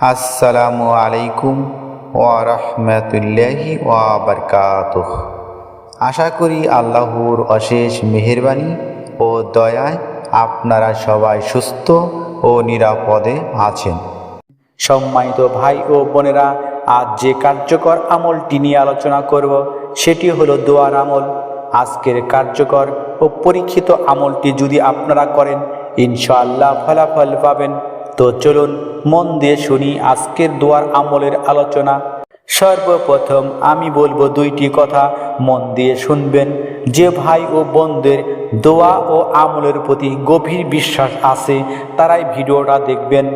আসসালামু আলাইকুম ওয়া রাহমাতুল্লাহি ওয়া বারকাতুহ। আশা করি আল্লাহর অশেষ মেহেরবানি ও দয়ায় আপনারা সবাই সুস্থ ও নিরাপদে আছেন। সম্মানিত ভাই ও বোনেরা, আজ যে কার্যকর আমলটি নিয়ে আলোচনা করব, সেটি হলো দোয়ার আমল। আজকের কার্যকর ও পরীক্ষিত আমলটি যদি আপনারা করেন, ইনশাআল্লাহ ফলাফল পাবেন। তো চলুন মন দিয়ে শুনি আজকের দোয়ার আমলের আলোচনা। সর্বপ্রথম আমি বলব দুইটি কথা মন দিয়ে শুনবেন। যে ভাই ও বোনদের দোয়া ও আমলের প্রতি গভীর বিশ্বাস আছে, তারাই ভিডিওটা দেখবেন।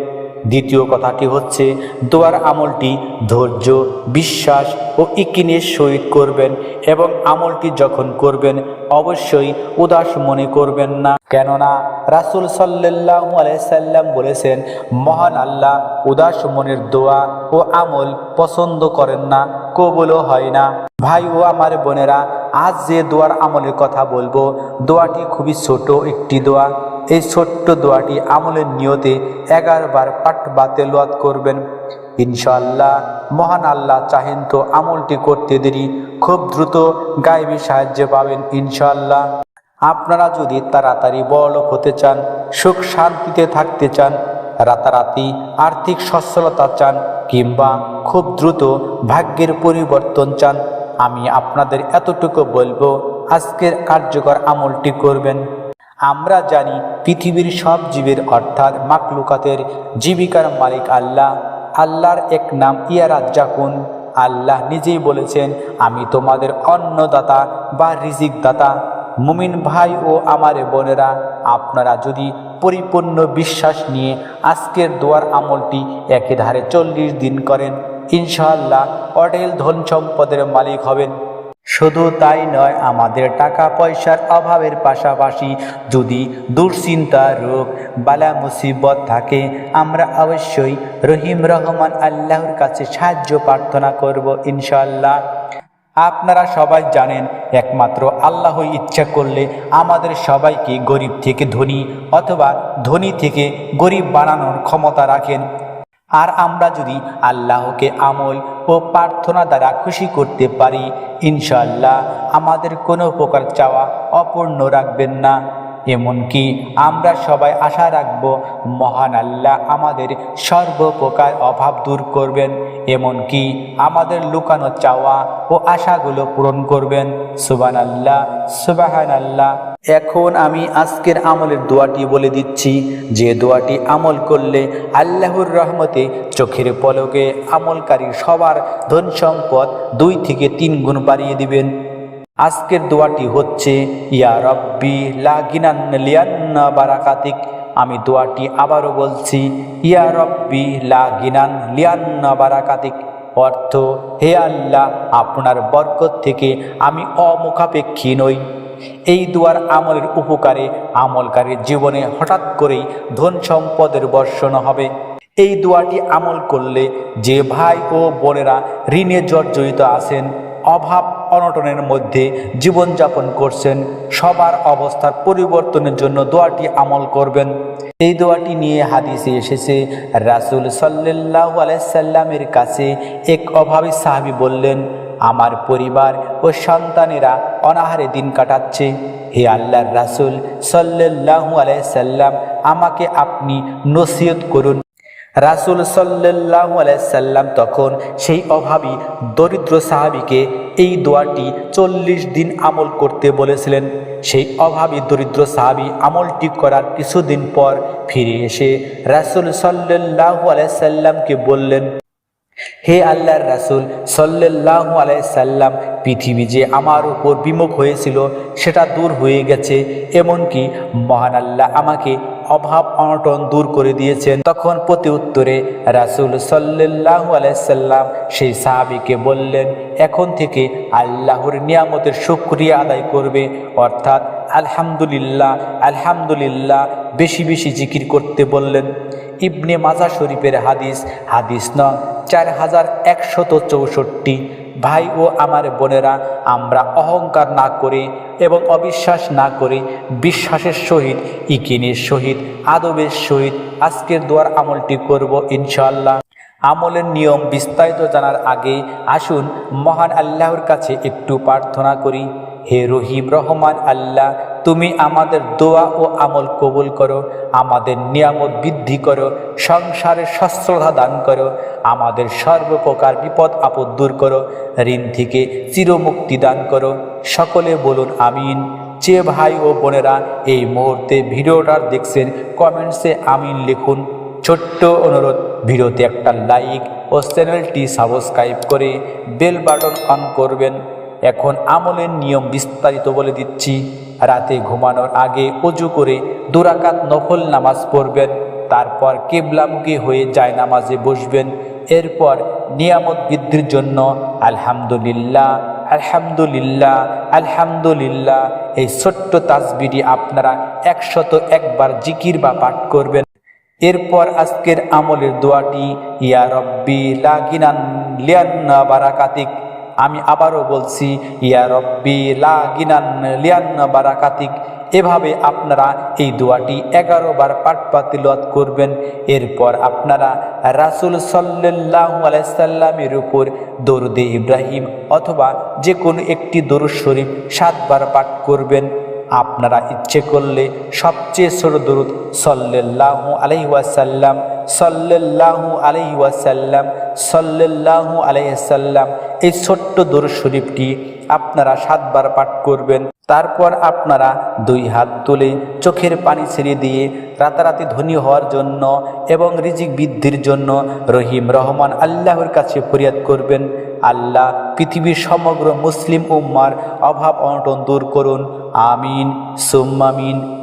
দ্বিতীয় কথাটি হচ্ছে? দোয়ার আমলটি ধৈর্য, বিশ্বাস ও ইকিনের সহিত করবেন এবং আমলটি যখন করবেন, অবশ্যই উদাস মনে করবেন না। কেননা রাসুল সাল্লাহ আলাইসাল্লাম বলেছেন, মহান আল্লাহ উদাস মনের দোয়া ও আমল পছন্দ করেন না, কবলও হয় না। ভাই ও আমার বোনেরা আজ যে দোয়ার আমলের কথা বলব, দোয়াটি খুবই ছোট একটি দোয়া। এই ছোট্ট দোয়াটি আমলের নিয়তে এগারো বার পাঠ বা তেলোয়াত করবেন। ইনশাআল্লাহ, মহান আল্লাহ চাহেন তো আমলটি করতে দেরি। খুব দ্রুত গায়েবী সাহায্য পাবেন ইনশাআল্লাহ। আপনারা যদি তাড়াতাড়ি বড়লোক হতে চান, সুখ শান্তিতে থাকতে চান, রাতারাতি আর্থিক সচ্ছলতা চান, কিংবা খুব দ্রুত ভাগ্যের পরিবর্তন চান আমি আপনাদের এতটুকু বলব, আজকের কার্যকর আমলটি করবেন। আমরা জানি পৃথিবীর সব জীবের অর্থাৎ মাকলুকাতের জীবিকার মালিক আল্লাহ। আল্লাহর এক নাম ইয়ারাজ্জাকুন আল্লাহ নিজেই বলেছেন, আমি তোমাদের অন্নদাতা বা রিজিক দাতা মুমিন ভাই ও আমার বোনেরা, আপনারা যদি পরিপূর্ণ বিশ্বাস নিয়ে আজকের দোয়ার আমলটি একে ধারে চল্লিশ দিন করেন ইনশাআল্লাহ অটেল ধন সম্পদের মালিক হবেন। শুধু তাই নয়, আমাদের টাকা পয়সার অভাবের পাশাপাশি যদি দুশ্চিন্তা, রোগ, বালা, মুসিবত থাকে, আমরা অবশ্যই রহিম রহমান আল্লাহর কাছে সাহায্য প্রার্থনা করব ইনশাল্লাহ আপনারা সবাই জানেন, একমাত্র আল্লাহ ইচ্ছা করলে আমাদের সবাইকে গরিব থেকে ধনী অথবা ধনী থেকে গরিব বানানোর ক্ষমতা রাখেন। আর আমরা যদি আল্লাহকে আমল ও প্রার্থনা দ্বারা খুশি করতে পারি ইনশাল্লাহ আমাদের কোনো প্রকার চাওয়া অপূর্ণ রাখবেন না। এমনকি আমরা সবাই আশা রাখব, মহান আল্লাহ আমাদের সর্বপ্রকার অভাব দূর করবেন, এমনকি আমাদের লুকানো চাওয়া ও আশাগুলো পূরণ করবেন। সুবান আল্লাহ সুবাহান আল্লাহ এখন আমি আজকের আমলের দোয়াটি বলে দিচ্ছি, যে দোয়াটি আমল করলে আল্লাহর রহমতে চোখের পলকে আমলকারী সবার ধন সম্পদ দুই থেকে তিন গুণ বাড়িয়ে দিবেন। আজকের দোয়াটি হচ্ছে, ইয়া রব্বি লাগিনান লিয়ান্না বারাকাতিক। আমি দোয়াটি আবারও বলছি, ইয়া রব্বি লাগিনান লিয়ান্না বারাকাতিক। অর্থ, হে আল্লাহ, আপনার বরকত থেকে আমি অমুখাপেক্ষী নই। এই দুয়ার আমলের উপকারে আমলকারীর জীবনে হঠাৎ করেই ধন সম্পদের বর্ষণ হবে। এই দোয়াটি আমল করলে যে ভাই ও বোনেরা ঋণে জর্জরিত আছেন অভাব অনটনের মধ্যে জীবনযাপন করছেন। সবার অবস্থার পরিবর্তনের জন্য দোয়াটি আমল করবেন। এই দোয়াটি নিয়ে হাদিসে এসেছে, রাসুল সাল্লাহ আলাইসাল্লামের কাছে এক অভাবী সাহাবি বললেন, আমার পরিবার ও সন্তানেরা অনাহারে দিন কাটাচ্ছে। হে আল্লাহর রাসুল সাল্লাহু আলাইসাল্লাম আমাকে আপনি নসিহত করুন। রাসুল সাল্লাহ আলাইসাল্লাম তখন সেই অভাবী, দরিদ্র সাহাবিকে এই দোয়াটি চল্লিশ দিন আমল করতে বলেছিলেন। সেই অভাবী, দরিদ্র সাহাবি আমলটি করার কিছুদিন পর ফিরে এসে রাসুল সাল্লাহ আলাইসাল্লামকে বললেন হে আল্লাহর রাসুল সাল্লাহ আলাইসাল্লাম পৃথিবী যে আমার উপর বিমুখ হয়েছিল, সেটা দূর হয়ে গেছে। এমনকি মহান আল্লাহ আমাকে অভাব অনটন দূর করে দিয়েছেন। তখন প্রতি উত্তরে রাসুল সাল্লাহ আলাইসাল্লাম সেই সাহাবিকে বললেন, এখন থেকে আল্লাহর নিয়ামতের সুক্রিয়া আদায় করবে। অর্থাৎ, আলহামদুলিল্লাহ আলহামদুলিল্লাহ বেশি বেশি জিকির করতে বললেন, ইবনে মাজা শরীফের হাদিস হাদিস নং, চার হাজার একশত চৌষট্টি। ভাই ও আমার বোনেরা, আমরা অহংকার না করে এবং অবিশ্বাস না করে বিশ্বাসের সহিত, ইকিনের সহিত, আদবের সহিত আজকের দোয়ার আমলটি করব ইনশাআল্লাহ। আমলের নিয়ম বিস্তারিত জানার আগে আসুন মহান আল্লাহর কাছে একটু প্রার্থনা করি। হে রহিম রহমান আল্লাহ তুমি আমাদের দোয়া ও আমল কবুল করো, আমাদের নিয়ামত বৃদ্ধি করো সংসারের সচ্ছলতা দান করো, আমাদের সর্বপ্রকার বিপদ আপদ দূর করো, ঋণ থেকে চিরমুক্তি দান করো। সকলে বলুন আমিন। যে ভাই ও বোনেরা এই মুহূর্তে ভিডিওটা দেখছেন কমেন্টসে আমিন লিখুন। ছোট্ট অনুরোধ, ভিডিওতে একটা লাইক ও চ্যানেলটি সাবস্ক্রাইব করে বেল বাটন অন করবেন। এখন আমলের নিয়ম বিস্তারিত বলে দিচ্ছি। রাতে ঘুমানোর আগে অজু করে দুরাকাত নফল নামাজ পড়বেন। তারপর কেবলামুখী হয়ে যায় নামাজে বসবেন। এরপর নিয়ামত বৃদ্ধির জন্য আলহামদুলিল্লাহ আলহামদুলিল্লাহ আলহামদুলিল্লাহ এই ছোট্ট তাসবিটি আপনারা একশত একবার জিকির বা পাঠ করবেন। এরপর আজকের আমলের দোয়াটি, ইয়া রব্বি লাগিনান লিয়ান্না বারাকাতিক। আমি আবারও বলছি, ইয়া রব্বি লিয়ান্না বারাকাতিক। এভাবে আপনারা এই দোয়াটি এগারো বার পাঠ পাতিলত করবেন। এরপর আপনারা রাসুল সাল্লাহ আলাইসাল্লামের উপর দরুদে ইব্রাহিম অথবা যে কোনো একটি দরুদ শরীফ সাতবার পাঠ করবেন। আপনারা ইচ্ছে করলে সবচেয়ে ছোট দরুদ সল্লাহু আলাইসাল্লাম সল্লাহু আলাইসাল্লাম সল্লাহু আলাইসাল্লাম এই ছোট্ট দরুদ শরীফটি আপনারা সাতবার পাঠ করবেন। তারপর আপনারা দুই হাত তুলে চোখের পানি ছেড়ে দিয়ে রাতারাতি ধনী হওয়ার জন্য এবং রিজিক বৃদ্ধির জন্য রহিম রহমান আল্লাহর কাছে ফরিয়াদ করবেন। আল্লাহ পৃথিবীর সমগ্র মুসলিম উম্মার অভাব অনটন দূর করুন। আমিন। সুম্মামিন